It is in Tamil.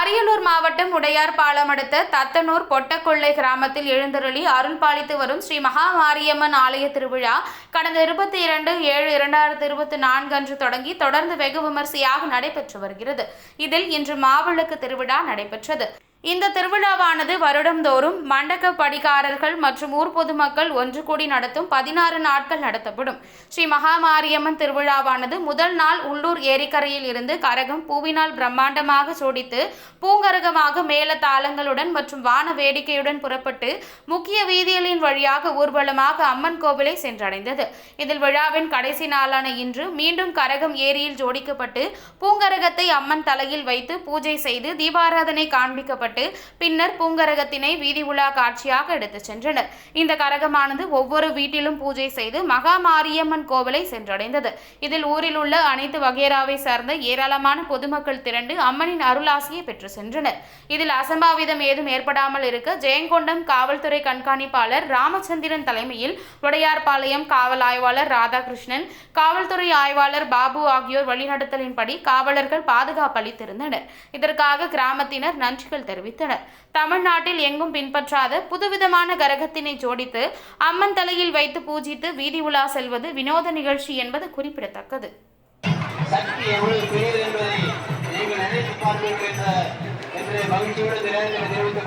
அரியலூர் மாவட்டம் உடையார் பாலம் அடுத்த தத்தனூர் பொட்டக்கொள்ளை கிராமத்தில் எழுந்தருளி அருள் பாலித்து வரும் ஸ்ரீ மகா மாரியம்மன் ஆலய திருவிழா கடந்த இருபத்தி இரண்டு ஏழு இரண்டாயிரத்தி இருபத்தி நான்கு அன்று தொடங்கி தொடர்ந்து வெகு விமர்சையாக நடைபெற்று வருகிறது. இதில் இன்று மாவிளக்கு திருவிழா நடைபெற்றது. இந்த திருவிழாவானது வருடந்தோறும் மண்டக படிகாரர்கள் மற்றும் ஊர் பொதுமக்கள் ஒன்று கூடி நடத்தும் பதினாறு நாட்கள் நடத்தப்படும். ஸ்ரீ மகாமாரியம்மன் திருவிழாவானது முதல் நாள் உள்ளூர் ஏரிக்கரையில் இருந்து கரகம் பூவினால் பிரம்மாண்டமாக சோடித்து பூங்கரகமாக மேல தாளங்களுடன் மற்றும் வான வேடிக்கையுடன் புறப்பட்டு முக்கிய வீதிகளின் வழியாக ஊர்வலமாக அம்மன் கோவிலை சென்றடைந்தது. இதில் விழாவின் கடைசி நாளான இன்று மீண்டும் கரகம் ஏரியில் ஜோடிக்கப்பட்டு பூங்கரகத்தை அம்மன் தலையில் வைத்து பூஜை செய்து தீபாராதனை காண்பிக்கப்பட்டு பின்னர் பூங்கரகத்தினை வீதி உலா காட்சியாக எடுத்துச் சென்றனர். இந்த கரகமானது ஒவ்வொரு வீட்டிலும் பூஜை செய்து மகா மாரியம்மன் கோவிலை சென்றடைந்தது. இதில் ஊரில் உள்ள அனைத்து வகையராவை சார்ந்த ஏராளமான பொதுமக்கள் திரண்டு அம்மனின் அருளாசியை பெற்று சென்றனர். இதில் அசம்பாவிதம் ஏதும் ஏற்படாமல் இருக்க ஜெயங்கொண்டம் காவல்துறை கண்காணிப்பாளர் ராமச்சந்திரன் தலைமையில் உடையார்பாளையம் காவல் ஆய்வாளர் ராதாகிருஷ்ணன் காவல்துறை ஆய்வாளர் பாபு ஆகியோர் வழிநடத்தலின்படி காவலர்கள் பாதுகாப்பு அளித்திருந்தனர். இதற்காக கிராமத்தினர் நன்றிகள் தெரிவித்தனர். தெரிவித்தனர். தமிழ்நாட்டில் எங்கும் பின்பற்றாத புதுவிதமான கரகத்தினை ஜோடித்து அம்மன் தலையில் வைத்து பூஜித்து வீதி உலா செல்வது வினோத நிகழ்ச்சி என்பது குறிப்பிடத்தக்கது. சக்தி எவ்வளவு பெரியது என்பதை நீங்கள் நினைத்து பார்ப்பீர்கள் என்ற மகிழ்ச்சியோடு இந்த